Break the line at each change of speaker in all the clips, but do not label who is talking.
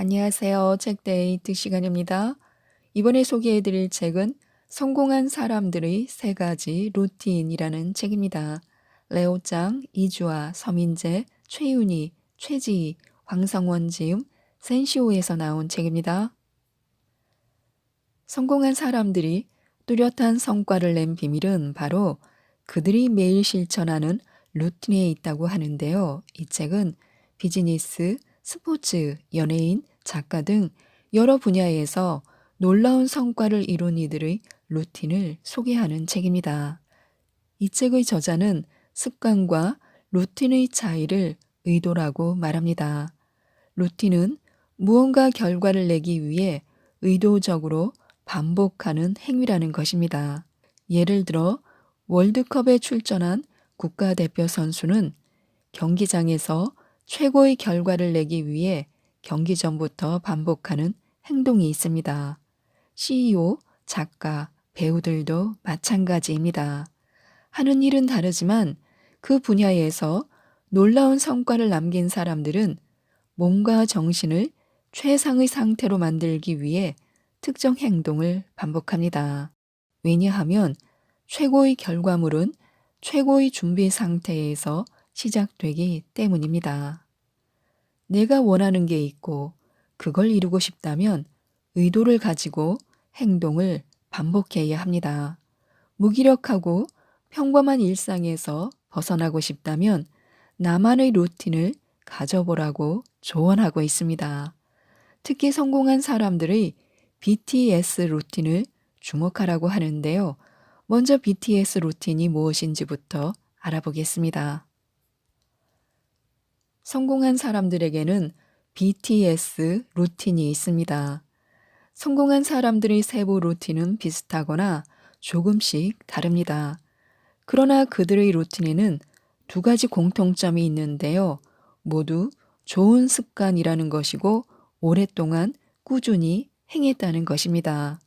안녕하세요. 책데이트 시간입니다. 이번에 소개해드릴 책은 성공한 사람들의 세 가지 루틴이라는 책입니다. 레오짱, 이주아, 서민재, 최윤희, 최지희, 황성원 지음, 센시오에서 나온 책입니다. 성공한 사람들이 뚜렷한 성과를 낸 비밀은 바로 그들이 매일 실천하는 루틴에 있다고 하는데요. 이 책은 비즈니스, 스포츠, 연예인, 작가 등 여러 분야에서 놀라운 성과를 이룬 이들의 루틴을 소개하는 책입니다. 이 책의 저자는 습관과 루틴의 차이를 의도라고 말합니다. 루틴은 무언가 결과를 내기 위해 의도적으로 반복하는 행위라는 것입니다. 예를 들어 월드컵에 출전한 국가대표 선수는 경기장에서 최고의 결과를 내기 위해 경기 전부터 반복하는 행동이 있습니다. CEO, 작가, 배우들도 마찬가지입니다. 하는 일은 다르지만 그 분야에서 놀라운 성과를 남긴 사람들은 몸과 정신을 최상의 상태로 만들기 위해 특정 행동을 반복합니다. 왜냐하면 최고의 결과물은 최고의 준비 상태에서 시작되기 때문입니다. 내가 원하는 게 있고 그걸 이루고 싶다면 의도를 가지고 행동을 반복해야 합니다. 무기력하고 평범한 일상에서 벗어나고 싶다면 나만의 루틴을 가져보라고 조언하고 있습니다. 특히 성공한 사람들의 BTS 루틴을 주목하라고 하는데요. 먼저 BTS 루틴이 무엇인지부터 알아보겠습니다. 성공한 사람들에게는 BTS 루틴이 있습니다. 성공한 사람들의 세부 루틴은 비슷하거나 조금씩 다릅니다. 그러나 그들의 루틴에는 두 가지 공통점이 있는데요. 모두 좋은 습관이라는 것이고 오랫동안 꾸준히 행했다는 것입니다.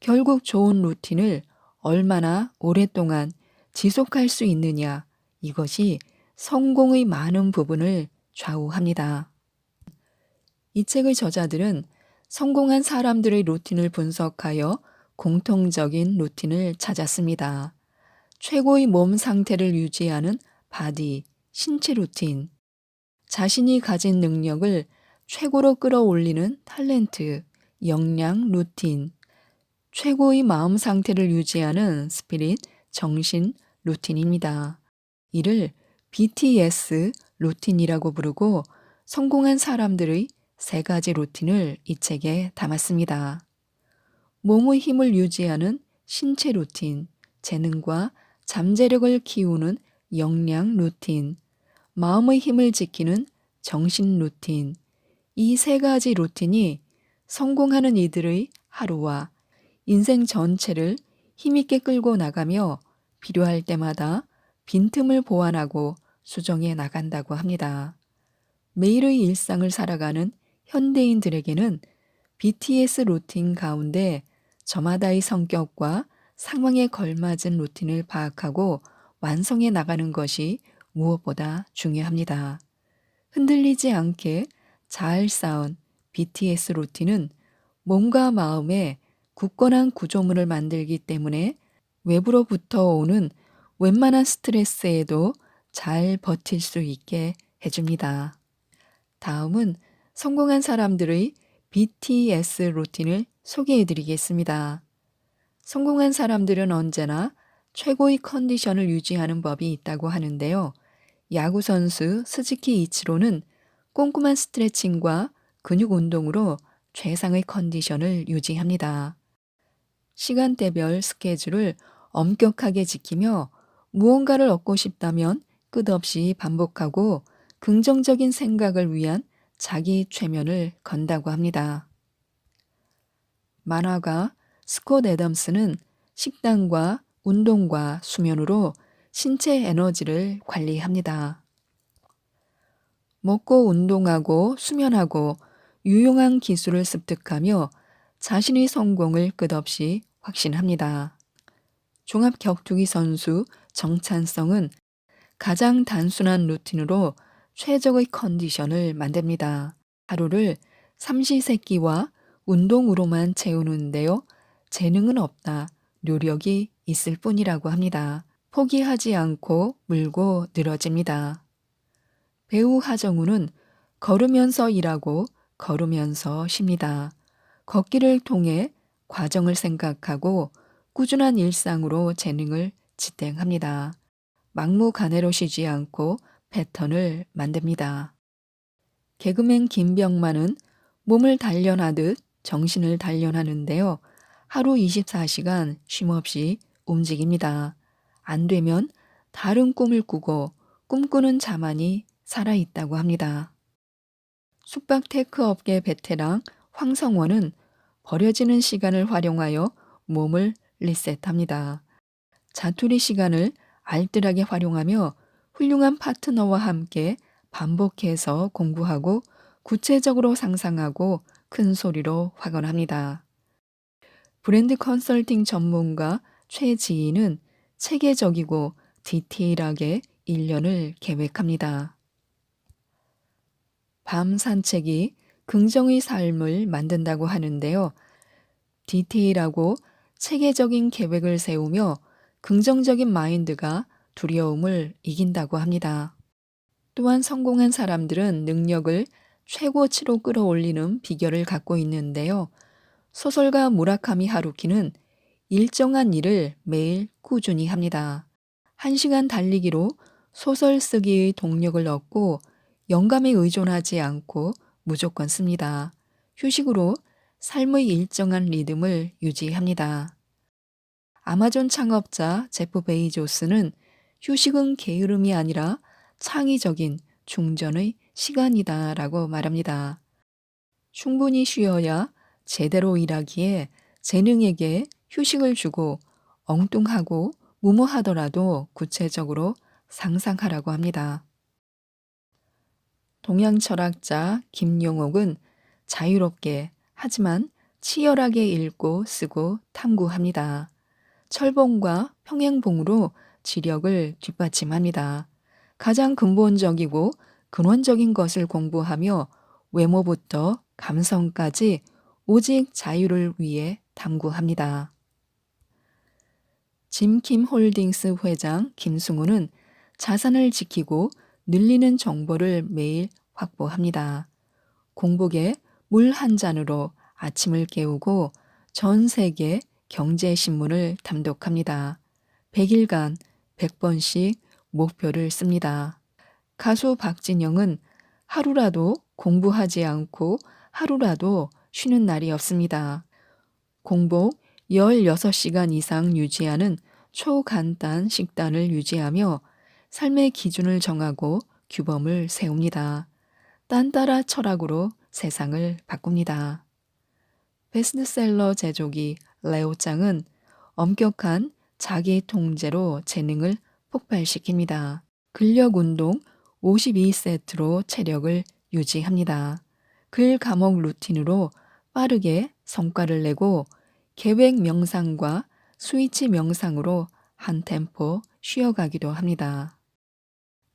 결국 좋은 루틴을 얼마나 오랫동안 지속할 수 있느냐, 이것이 성공의 많은 부분을 좌우합니다. 이 책의 저자들은 성공한 사람들의 루틴을 분석하여 공통적인 루틴을 찾았습니다. 최고의 몸 상태를 유지하는 바디, 신체 루틴, 자신이 가진 능력을 최고로 끌어올리는 탤런트, 역량 루틴, 최고의 마음 상태를 유지하는 스피릿, 정신 루틴입니다. 이를 BTS 루틴이라고 부르고 성공한 사람들의 세 가지 루틴을 이 책에 담았습니다. 몸의 힘을 유지하는 신체 루틴, 재능과 잠재력을 키우는 역량 루틴, 마음의 힘을 지키는 정신 루틴, 이 세 가지 루틴이 성공하는 이들의 하루와 인생 전체를 힘있게 끌고 나가며 필요할 때마다 빈틈을 보완하고 수정해 나간다고 합니다. 매일의 일상을 살아가는 현대인들에게는 BTS 루틴 가운데 저마다의 성격과 상황에 걸맞은 루틴을 파악하고 완성해 나가는 것이 무엇보다 중요합니다. 흔들리지 않게 잘 쌓은 BTS 루틴은 몸과 마음에 굳건한 구조물을 만들기 때문에 외부로부터 오는 웬만한 스트레스에도 잘 버틸 수 있게 해줍니다. 다음은 성공한 사람들의 BTS 루틴을 소개해 드리겠습니다. 성공한 사람들은 언제나 최고의 컨디션을 유지하는 법이 있다고 하는데요. 야구선수 스즈키 이치로는 꼼꼼한 스트레칭과 근육 운동으로 최상의 컨디션을 유지합니다. 시간대별 스케줄을 엄격하게 지키며 무언가를 얻고 싶다면 끝없이 반복하고 긍정적인 생각을 위한 자기 최면을 건다고 합니다. 만화가 스콧 애덤스는 식단과 운동과 수면으로 신체 에너지를 관리합니다. 먹고 운동하고 수면하고 유용한 기술을 습득하며 자신의 성공을 끝없이 확신합니다. 종합 격투기 선수 정찬성은 가장 단순한 루틴으로 최적의 컨디션을 만듭니다. 하루를 삼시세끼와 운동으로만 채우는데요. 재능은 없다. 노력이 있을 뿐이라고 합니다. 포기하지 않고 물고 늘어집니다. 배우 하정우는 걸으면서 일하고 걸으면서 쉽니다. 걷기를 통해 과정을 생각하고 꾸준한 일상으로 재능을 지탱합니다. 막무가내로 쉬지 않고 패턴을 만듭니다. 개그맨 김병만은 몸을 단련하듯 정신을 단련하는데요. 하루 24시간 쉼없이 움직입니다. 안 되면 다른 꿈을 꾸고 꿈꾸는 자만이 살아있다고 합니다. 숙박 테크 업계 베테랑 황성원은 버려지는 시간을 활용하여 몸을 리셋합니다. 자투리 시간을 알뜰하게 활용하며 훌륭한 파트너와 함께 반복해서 공부하고 구체적으로 상상하고 큰 소리로 확언합니다. 브랜드 컨설팅 전문가 최지희는 체계적이고 디테일하게 1년을 계획합니다. 밤 산책이 긍정의 삶을 만든다고 하는데요. 디테일하고 체계적인 계획을 세우며 긍정적인 마인드가 두려움을 이긴다고 합니다. 또한 성공한 사람들은 능력을 최고치로 끌어올리는 비결을 갖고 있는데요. 소설가 무라카미 하루키는 일정한 일을 매일 꾸준히 합니다. 한 시간 달리기로 소설 쓰기의 동력을 얻고 영감에 의존하지 않고 무조건 씁니다. 휴식으로 삶의 일정한 리듬을 유지합니다. 아마존 창업자 제프 베이조스는 휴식은 게으름이 아니라 창의적인 충전의 시간이다 라고 말합니다. 충분히 쉬어야 제대로 일하기에 재능에게 휴식을 주고 엉뚱하고 무모하더라도 구체적으로 상상하라고 합니다. 동양 철학자 김용옥은 자유롭게 하지만 치열하게 읽고 쓰고 탐구합니다. 철봉과 평행봉으로 지력을 뒷받침합니다. 가장 근본적이고 근원적인 것을 공부하며 외모부터 감성까지 오직 자유를 위해 탐구합니다. 짐킴 홀딩스 회장 김승우는 자산을 지키고 늘리는 정보를 매일 확보합니다. 공복에 물 한 잔으로 아침을 깨우고 전 세계 경제신문을 담독합니다. 100일간 100번씩 목표를 씁니다. 가수 박진영은 하루라도 공부하지 않고 하루라도 쉬는 날이 없습니다. 공복 16시간 이상 유지하는 초간단 식단을 유지하며 삶의 기준을 정하고 규범을 세웁니다. 딴따라 철학으로 세상을 바꿉니다. 베스트셀러 제조기 레오짱은 엄격한 자기 통제로 재능을 폭발시킵니다. 근력 운동 52세트로 체력을 유지합니다. 글 감옥 루틴으로 빠르게 성과를 내고 계획 명상과 스위치 명상으로 한 템포 쉬어가기도 합니다.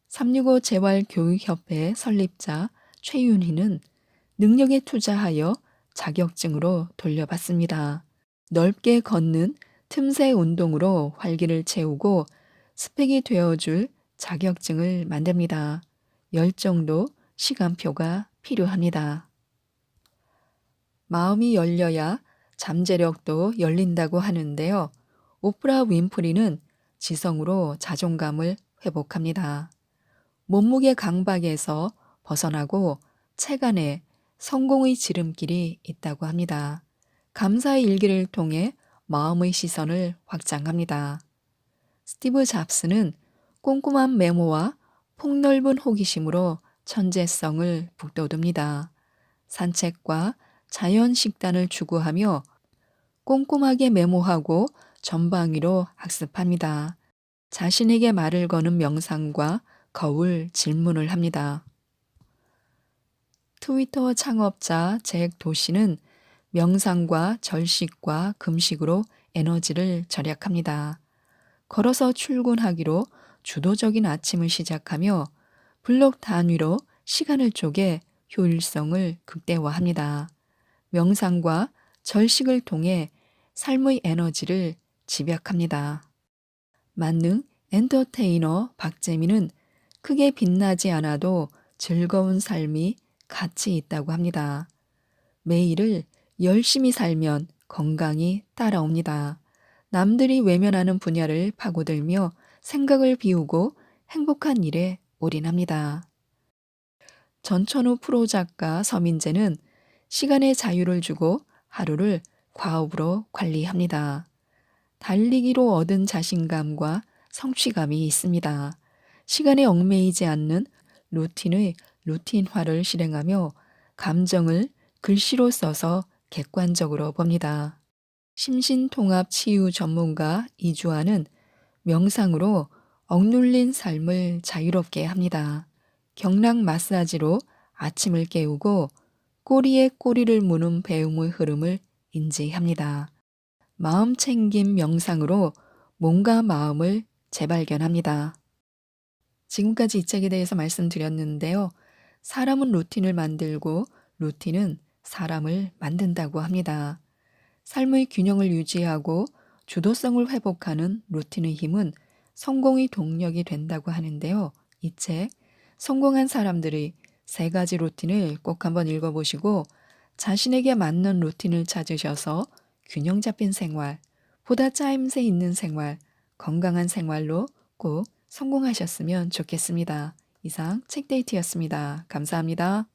365 재활교육협회 설립자 최윤희는 능력에 투자하여 자격증으로 돌려받습니다. 넓게 걷는 틈새 운동으로 활기를 채우고 스펙이 되어줄 자격증을 만듭니다. 열정도 시간표가 필요합니다. 마음이 열려야 잠재력도 열린다고 하는데요. 오프라 윈프리는 지성으로 자존감을 회복합니다. 몸무게 강박에서 벗어나고 체간에 성공의 지름길이 있다고 합니다. 감사의 일기를 통해 마음의 시선을 확장합니다. 스티브 잡스는 꼼꼼한 메모와 폭넓은 호기심으로 천재성을 북돋웁니다. 산책과 자연 식단을 추구하며 꼼꼼하게 메모하고 전방위로 학습합니다. 자신에게 말을 거는 명상과 거울 질문을 합니다. 트위터 창업자 잭 도시는 명상과 절식과 금식으로 에너지를 절약합니다. 걸어서 출근하기로 주도적인 아침을 시작하며 블록 단위로 시간을 쪼개 효율성을 극대화합니다. 명상과 절식을 통해 삶의 에너지를 집약합니다. 만능 엔터테이너 박재민은 크게 빛나지 않아도 즐거운 삶이 가치 있다고 합니다. 매일을 열심히 살면 건강이 따라옵니다. 남들이 외면하는 분야를 파고들며 생각을 비우고 행복한 일에 올인합니다. 전천후 프로 작가 서민재는 시간의 자유를 주고 하루를 과업으로 관리합니다. 달리기로 얻은 자신감과 성취감이 있습니다. 시간에 얽매이지 않는 루틴의 루틴화를 실행하며 감정을 글씨로 써서 객관적으로 봅니다. 심신통합 치유 전문가 이주아는 명상으로 억눌린 삶을 자유롭게 합니다. 경락 마사지로 아침을 깨우고 꼬리에 꼬리를 무는 배움의 흐름을 인지합니다. 마음 챙김 명상으로 몸과 마음을 재발견합니다. 지금까지 이 책에 대해서 말씀드렸는데요. 사람은 루틴을 만들고 루틴은 사람을 만든다고 합니다. 삶의 균형을 유지하고 주도성을 회복하는 루틴의 힘은 성공의 동력이 된다고 하는데요. 이 책, 성공한 사람들의 세 가지 루틴을 꼭 한번 읽어보시고 자신에게 맞는 루틴을 찾으셔서 균형 잡힌 생활, 보다 짜임새 있는 생활, 건강한 생활로 꼭 성공하셨으면 좋겠습니다. 이상 책데이트였습니다. 감사합니다.